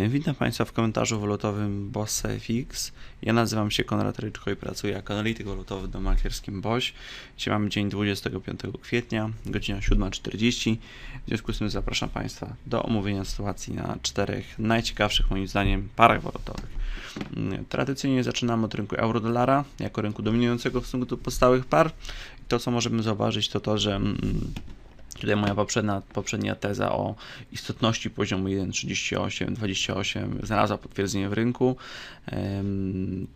E, Witam Państwa w komentarzu walutowym Bossa FX. Ja nazywam się Konrad Ryczko i pracuję jako analityk walutowy do maklerskim BOŚ. Dzisiaj mamy dzień 25 kwietnia, godzina 7.40. W związku z tym zapraszam Państwa do omówienia sytuacji na czterech najciekawszych moim zdaniem parach walutowych. Mm, Tradycyjnie zaczynamy od rynku euro-dolara jako rynku dominującego w stosunku do pozostałych par. I to co możemy zauważyć to to, że mm, Tutaj moja poprzednia, poprzednia teza o istotności poziomu 1,38-28 znalazła potwierdzenie w rynku.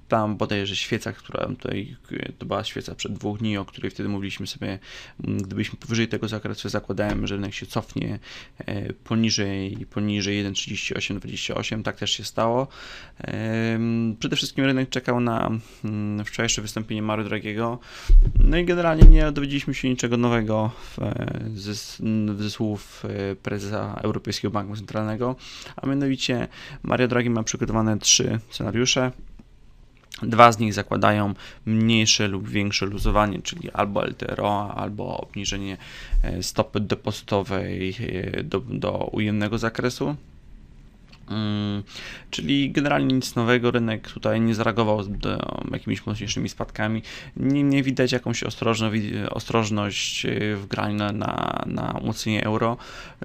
Tam bodajże świeca, która tutaj to była świeca przed dwóch dni, o której wtedy mówiliśmy sobie, gdybyśmy powyżej tego zakresu zakładałem, że rynek się cofnie e, poniżej, poniżej 1,38-28, tak też się stało. Przede wszystkim rynek czekał na wczorajsze wystąpienie Mario Dragiego, no i generalnie nie dowiedzieliśmy się niczego nowego w, ze, ze słów e, prezesa Europejskiego Banku Centralnego, a mianowicie Mario Draghi ma przygotowane trzy scenariusze. Dwa z nich zakładają mniejsze lub większe luzowanie, czyli albo LTRO, albo obniżenie e, stopy depozytowej e, do, do ujemnego zakresu. Mm, Czyli generalnie nic nowego, rynek tutaj nie zareagował jakimiś mocniejszymi spadkami. Nie, nie widać jakąś ostrożno, ostrożność y, w graniu na, na, na umocnienie euro,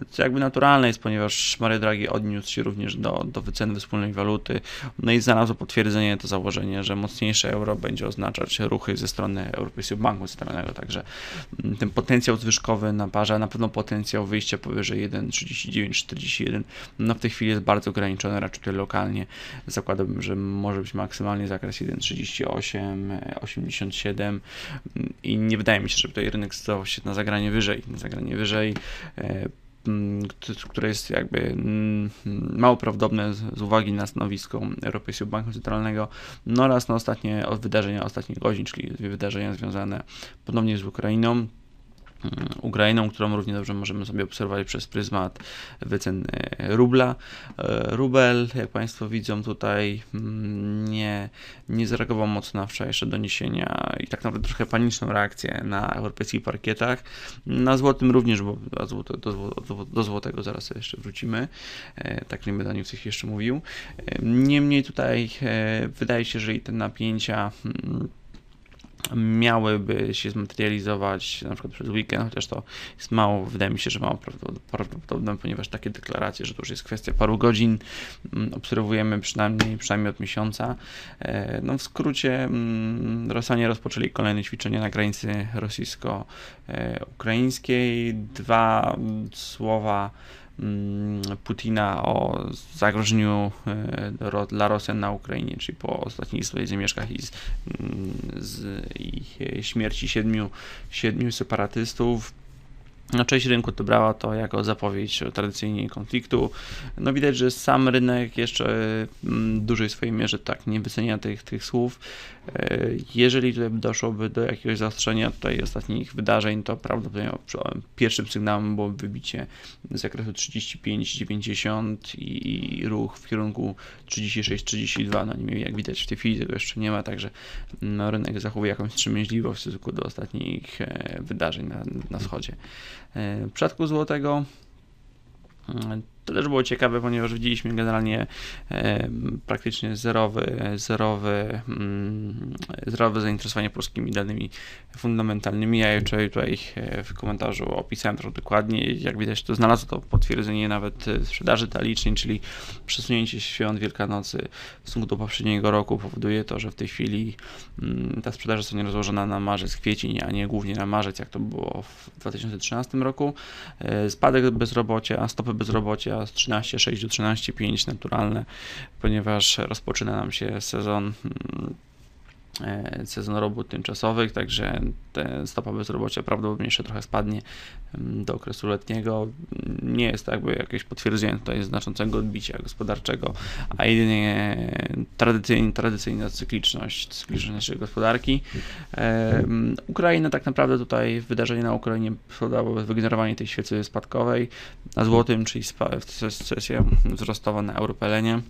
co jakby naturalne jest, ponieważ Mario Draghi odniósł się również do, do wyceny wspólnej waluty, no i znalazł potwierdzenie to założenie, że mocniejsze euro będzie oznaczać ruchy ze strony Europejskiego Banku Centralnego, także mm, ten potencjał zwyżkowy na parze, na pewno potencjał wyjścia powyżej 1,39-41, no w tej chwili jest bardzo ograniczony, raczej lokalnie zakładałbym, że może być maksymalnie zakres 1,38, 87 i nie wydaje mi się, że tutaj rynek zdecydował się na zagranie wyżej, na zagranie wyżej e, które jest jakby mm, mało prawdopodobne z uwagi na stanowisko Europejskiego Banku Centralnego, no oraz na ostatnie wydarzenia ostatnich godzin, czyli wydarzenia związane ponownie z Ukrainą, Ukrainą, którą równie dobrze możemy sobie obserwować przez pryzmat wycen e, rubla. E, Rubel, jak Państwo widzą tutaj, mm, nie, nie zareagował mocno na wczorajsze doniesienia i tak naprawdę trochę paniczną reakcję na europejskich parkietach. Na złotym również, bo do, do, do złotego zaraz jeszcze wrócimy. E, Tak nie będę o jeszcze mówił. Niemniej tutaj wydaje się, że i te napięcia mm, miałyby się zmaterializować na przykład przez weekend, chociaż to jest mało, wydaje mi się, że mało prawdopod- prawdopodobne, ponieważ takie deklaracje, że to już jest kwestia paru godzin, mm, obserwujemy przynajmniej, przynajmniej od miesiąca. E, No w skrócie mm, Rosjanie rozpoczęli kolejne ćwiczenia na granicy rosyjsko-ukraińskiej. Dwa słowa Putina o zagrożeniu e, dla Rosjan na Ukrainie, czyli po ostatnich swoich zamieszkach i z, mm, z e, śmierci siedmiu, siedmiu separatystów. No, część rynku odebrała to jako zapowiedź tradycyjnie konfliktu. No widać, że sam rynek jeszcze mm, w dużej swojej mierze tak nie wycenia tych, tych słów. E, Jeżeli tutaj doszłoby do jakiegoś zaostrzenia tutaj ostatnich wydarzeń, to prawdopodobnie pierwszym sygnałem było wybicie z zakresu 35-90 i, i ruch w kierunku 36-32. No niemniej jak widać w tej chwili tego jeszcze nie ma, także no, rynek zachowuje jakąś wstrzemięźliwość w stosunku do ostatnich e, wydarzeń na, na wschodzie. E, W przypadku złotego e, to też było ciekawe, ponieważ widzieliśmy generalnie praktycznie zerowy, zerowy, mm, zerowe zainteresowanie polskimi danymi fundamentalnymi. Ja tutaj e, w komentarzu opisałem trochę dokładnie. Jak widać, to znalazło to potwierdzenie nawet e, sprzedaży detalicznej, czyli przesunięcie świąt Wielkanocy w stosunku do poprzedniego roku powoduje to, że w tej chwili mm, ta sprzedaż zostanie rozłożona na marzec, kwiecień, a nie głównie na marzec, jak to było w 2013 roku. E, Spadek bezrobocia, stopy bezrobocia z 13,6 do 13,5 naturalne, ponieważ rozpoczyna nam się sezon mm, sezon robót tymczasowych, także stopa bezrobocia prawdopodobnie jeszcze trochę spadnie do okresu letniego. Nie jest to jakby jakieś potwierdzenie tutaj znaczącego odbicia gospodarczego, a jedynie tradycyjnie, tradycyjna cykliczność, cykliczność naszej gospodarki. Ukraina tak naprawdę tutaj wydarzenie na Ukrainie spowodowało wygenerowanie tej świecy spadkowej na złotym, czyli sesja wzrostowa na europelenie.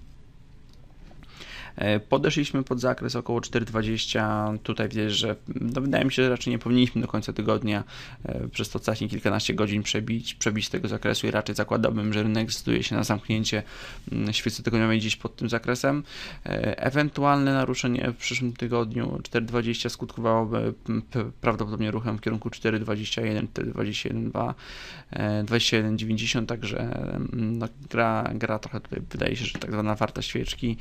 E, Podeszliśmy pod zakres około 4,20. Tutaj widać, że no wydaje mi się, że raczej nie powinniśmy do końca tygodnia e, przez to ostatnie kilkanaście godzin przebić, przebić tego zakresu i raczej zakładałbym, że rynek zdecyduje się na zamknięcie świecy tygodniowej gdzieś pod tym zakresem. E, Ewentualne naruszenie w przyszłym tygodniu 4,20 skutkowałoby prawdopodobnie ruchem w kierunku 4,21, 4,21,2, e, 21,90, także no, gra, gra trochę tutaj wydaje się, że tak zwana warta świeczki.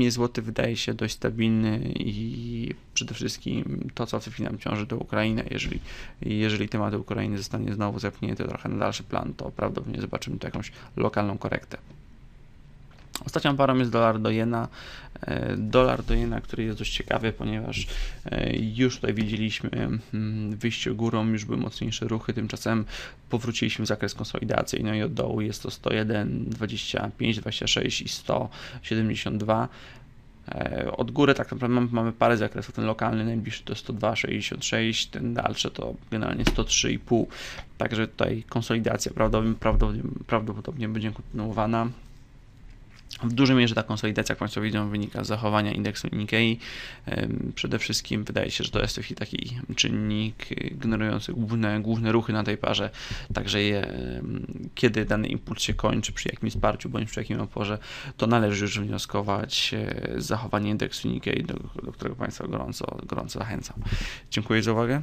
Niemniej złoty wydaje się dość stabilny i przede wszystkim to, co w tej chwili nam ciąży, to Ukraina. Jeżeli, jeżeli temat Ukrainy zostanie znowu zepchnięty trochę na dalszy plan, to prawdopodobnie zobaczymy tu jakąś lokalną korektę. Ostatnią parą jest dolar do jena. E, Dolar do jena, który jest dość ciekawy, ponieważ e, już tutaj widzieliśmy mm, wyjście górą, już były mocniejsze ruchy, tymczasem powróciliśmy w zakres konsolidacyjny i od dołu jest to 101, 25, 26 i 172. E, Od góry tak naprawdę mamy, parę zakresów. Ten lokalny najbliższy to 102,66, ten dalszy to generalnie 103,5. Także tutaj konsolidacja prawdopodobnie, prawdopodobnie będzie kontynuowana. W dużej mierze ta konsolidacja, jak Państwo widzą, wynika z zachowania indeksu Nikkei. Przede wszystkim wydaje się, że to jest chwili taki czynnik generujący główne, główne ruchy na tej parze. Także je, kiedy dany impuls się kończy, przy jakim wsparciu bądź przy jakim oporze, to należy już wnioskować e, z zachowania indeksu Nikkei, do, do którego Państwa gorąco, gorąco zachęcam. Dziękuję za uwagę.